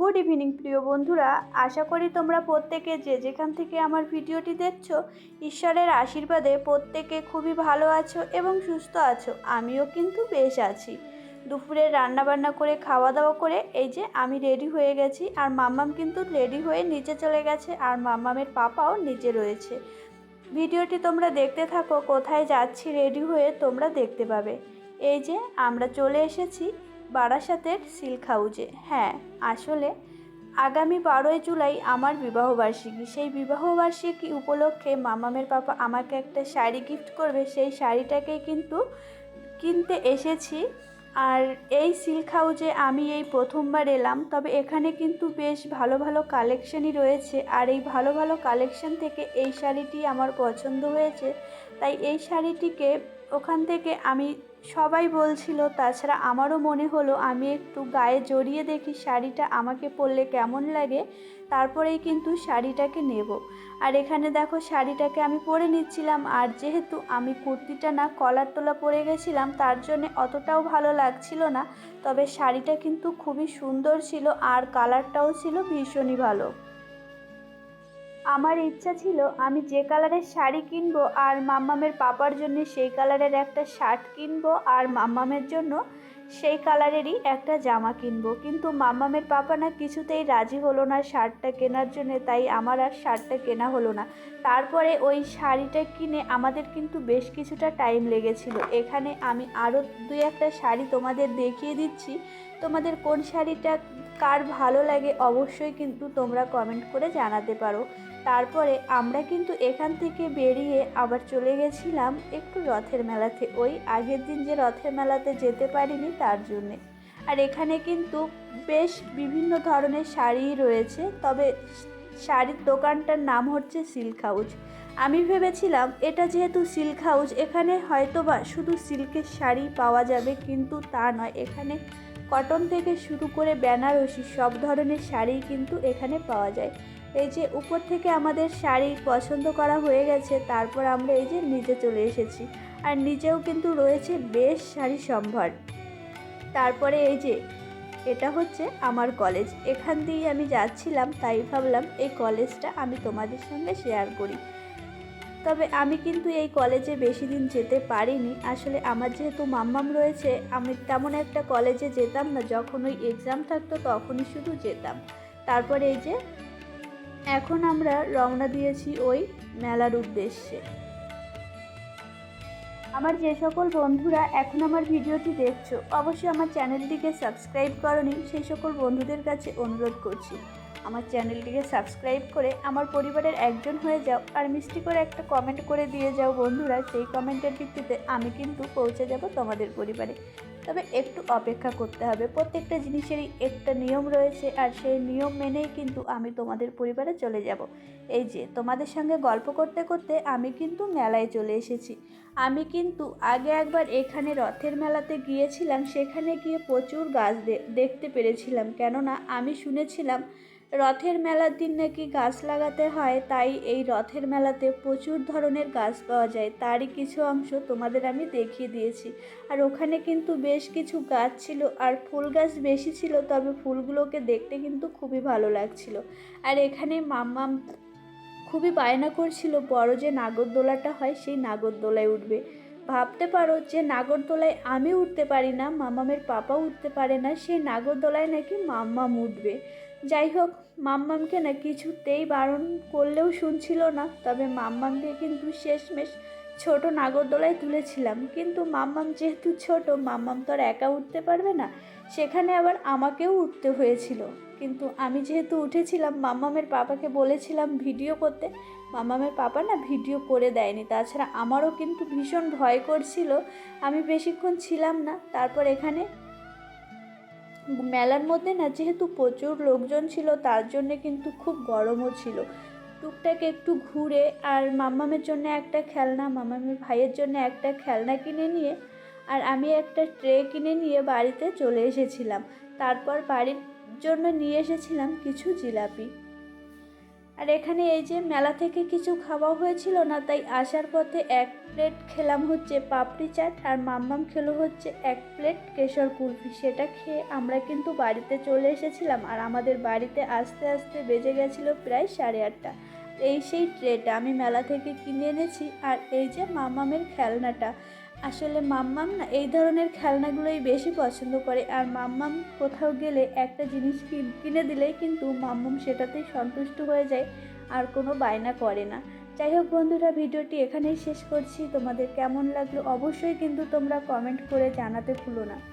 Good evening প্রিয় বন্ধুরা। আশা করি তোমরা প্রত্যেকে যে যেখান থেকে আমার ভিডিওটি দেখছ, ঈশ্বরের আশীর্বাদে প্রত্যেকে খুবই ভালো আছো এবং সুস্থ আছো। আমিও কিন্তু বেশ আছি। দুপুরে রান্না বান্না করে খাওয়া দাওয়া করে, এই যে আমি রেডি হয়ে গেছি। আর মাম্মাম কিন্তু রেডি হয়ে নিচে চলে গেছে। আর মাম্মামের পাপাও নিচে রয়েছে। ভিডিওটি তোমরা দেখতে থাকো, কোথায় যাচ্ছি রেডি হয়ে তোমরা দেখতে পাবে। এই যে আমরা চলে এসেছি বারাসাতের সিল্ক হাউজে। হ্যাঁ আসলে আগামী বারোই জুলাই আমার বিবাহবার্ষিকী। সেই বিবাহবার্ষিকী উপলক্ষে মামামের পাপা আমাকে একটা শাড়ি গিফট করবে। সেই শাড়িটাকেই কিন্তু কিনতে এসেছি। আর এই সিল্ক হাউজে আমি এই প্রথমবার এলাম। তবে এখানে কিন্তু বেশ ভালো ভালো কালেকশনই রয়েছে। আর এই ভালো ভালো কালেকশন থেকে এই শাড়িটি আমার পছন্দ হয়েছে। তাই এই শাড়িটিকে ওখান থেকে আমি সবাই বলছিল, তাছাড়া আমারও মনে হলো আমি একটু গায়ে জড়িয়ে দেখি শাড়িটা আমাকে পরলে কেমন লাগে, তারপরেই কিন্তু শাড়িটাকে নেব। আর এখানে দেখো শাড়িটাকে আমি পরে নিচ্ছিলাম, আর যেহেতু আমি কুর্তিটা না, কলার তোলা পরে গেছিলাম, তার জন্য অতটাও ভালো লাগছিল না, তবে শাড়িটা কিন্তু খুবই সুন্দর ছিল আর কালারটাও ছিল ভীষণই ভালো। আমার ইচ্ছা ছিল আমি যে কালারের শাড়ি কিনবো আর মাম্মামের পাপার জন্য সেই কালারের একটা শার্ট কিনবো আর মাম্মামের জন্য সেই কালারেরই একটা জামা কিনবো। কিন্তু মাম্মামের পাপা না কিছুতেই রাজি হলো না শার্টটা কেনার জন্য, তাই আমার আর শার্টটা কেনা হলো না। তারপরে ওই শাড়িটা কিনে আমাদের কিন্তু বেশ কিছুটা টাইম লেগেছিল। এখানে আমি আরও দুই একটা শাড়ি তোমাদের দেখিয়ে দিচ্ছি। তোমাদের কোন শাড়িটা কার ভালো লাগে অবশ্যই কিন্তু তোমরা কমেন্ট করে জানাতে পারো। তারপরে আমরা কিন্তু এখান থেকে বেরিয়ে আবার চলে গেছিলাম একটু রথের মেলাতে। ওই আগের দিন যে রথের মেলাতে যেতে পারিনি তার জন্যে। আর এখানে কিন্তু বেশ বিভিন্ন ধরনের শাড়ি রয়েছে, তবে শাড়ির দোকানটার নাম হচ্ছে সিল্ক হাউজ। আমি ভেবেছিলাম এটা যেহেতু সিল্ক হাউজ, এখানে হয়তোবা শুধু সিল্কের শাড়ি পাওয়া যাবে, কিন্তু তা নয়। এখানে কটন থেকে শুরু করে বেনারসি সব ধরনের শাড়ি কিন্তু এখানে পাওয়া যায়। এই যে উপর থেকে আমাদের শাড়ি পছন্দ করা হয়ে গেছে, তারপর আমরা এই যে নিচে চলে এসেছি। আর নিচেও কিন্তু রয়েছে বেশ শাড়ি সম্ভার। তারপরে এই যে এটা হচ্ছে আমার কলেজ। এখান দিয়েই আমি যাচ্ছিলাম, তাই ভাবলাম এই কলেজটা আমি তোমাদের সঙ্গে শেয়ার করি। তবে আমি কিন্তু এই কলেজে বেশি দিন যেতে পারিনি। আসলে আমার যেহেতু মাম্মাম রয়েছে, আমি তেমন একটা কলেজে যেতাম না। যখন ওই এক্সাম থাকতো তখনই শুধু যেতাম। তারপরে এই যে, এখন আমরা রওনা দিয়েছি ওই মেলার উদ্দেশ্যে। আমার যে সকল বন্ধুরা এখন আমার ভিডিওটি দেখছ, অবশ্যই আমার চ্যানেলটিকে সাবস্ক্রাইব করনি। সেই সকল বন্ধুদের কাছে অনুরোধ করছি আমার চ্যানেলটিকে সাবস্ক্রাইব করে আমার পরিবারের একজন হয়ে যাও আর মিষ্টি করে একটা কমেন্ট করে দিয়ে যাও বন্ধুরা। সেই কমেন্টের ভিত্তিতে আমি কিন্তু পৌঁছে যাব তোমাদের পরিবারে। তবে একটু অপেক্ষা করতে হবে। প্রত্যেকটা জিনিসেরই একটা নিয়ম রয়েছে আর সেই নিয়ম মেনেই কিন্তু আমি তোমাদের পরিবারে চলে যাব। এই যে, তোমাদের সঙ্গে গল্প করতে করতে আমি কিন্তু মেলায় চলে এসেছি। আমি কিন্তু আগে একবার এখানে রথের মেলাতে গিয়েছিলাম। সেখানে গিয়ে প্রচুর গাছ দেখতে পেরেছিলাম। কেননা আমি শুনেছিলাম রথের মেলার দিন নাকি গাছ লাগাতে হয়, তাই এই রথের মেলাতে প্রচুর ধরনের গাছ পাওয়া যায়। তারই কিছু অংশ তোমাদের আমি দেখিয়ে দিয়েছি। আর ওখানে কিন্তু বেশ কিছু গাছ ছিল, আর ফুল গাছ বেশি ছিল, তবে ফুলগুলোকে দেখতে কিন্তু খুবই ভালো লাগছিল। আর এখানে মাম্মাম খুবই বায়না করছিল, বড় যে নাগরদোলাটা হয়, সেই নাগরদোলায় উঠবে। ভাবতে পারো যে নাগরদোলায় আমি উঠতে পারি না মাম্মামের পাপা উঠতে পারে না, সেই নাগরদোলায় নাকি মাম্মাম উঠবে। যাই হোক, মাম্মামকে না কিছুতেই বারণ করলেও শুনছিল না, তবে মাম্মামকে কিন্তু শেষমেশ ছোট নাগরদোলায় তুলেছিলাম। কিন্তু মাম্মাম যেহেতু ছোট, মাম্মাম তো আর একা উঠতে পারবে না। সেখানে আবার আমাকেও উঠতে হয়েছিল। কিন্তু আমি যেহেতু উঠেছিলাম, মাম্মামের পাপাকে বলেছিলাম ভিডিও করতে। মাম্মামের পাপা না ভিডিও করে দেয়নি। তাছাড়া আমারও কিন্তু ভীষণ ভয় করছিল। আমি বেশিক্ষণ ছিলাম না। তারপর এখানে মেলার মধ্যে না যেহেতু প্রচুর লোকজন ছিল, তার জন্যে কিন্তু খুব গরমও ছিল। টুকটাক একটু ঘুরে আর মাম্মামের জন্য একটা খেলনা, মামামের ভাইয়ের জন্য একটা খেলনা কিনে নিয়ে আর আমি একটা ট্রে কিনে নিয়ে বাড়িতে চলে এসেছিলাম। তারপর বাড়ির জন্য নিয়ে এসেছিলাম কিছু জিলাপি। আর এখানে এই যে মেলা থেকে কিছু খাওয়া হয়েছিল না, তাই আসার পথে এক প্লেট খেলাম হচ্ছে পাপড়ি চাট আর মাম্মাম খেলো হচ্ছে এক প্লেট কেশর কুলফি। সেটা খেয়ে আমরা কিন্তু বাড়িতে চলে এসেছিলাম আর আমাদের বাড়িতে আস্তে আস্তে বেজে গেছিল প্রায় সাড়ে আটটা। এই সেই ট্রেটা আমি মেলা থেকে কিনে এনেছি আর এই যে মাম্মামের খেলনাটা। আসলে মাম্মাম না, এই ধরনের খেলনাগুলোই বেশি পছন্দ করে। আর মাম্মাম কোথাও গেলে একটা জিনিস কিন- দিলেই কিন্তু মাম্মাম সেটাতেই সন্তুষ্ট হয়ে যায়, আর কোনো বায়না করে না। যাই হোক বন্ধুরা, ভিডিওটি এখানেই শেষ করছি। তোমাদের কেমন লাগল অবশ্যই কিন্তু তোমরা কমেন্ট করে জানাতে ভুলো না।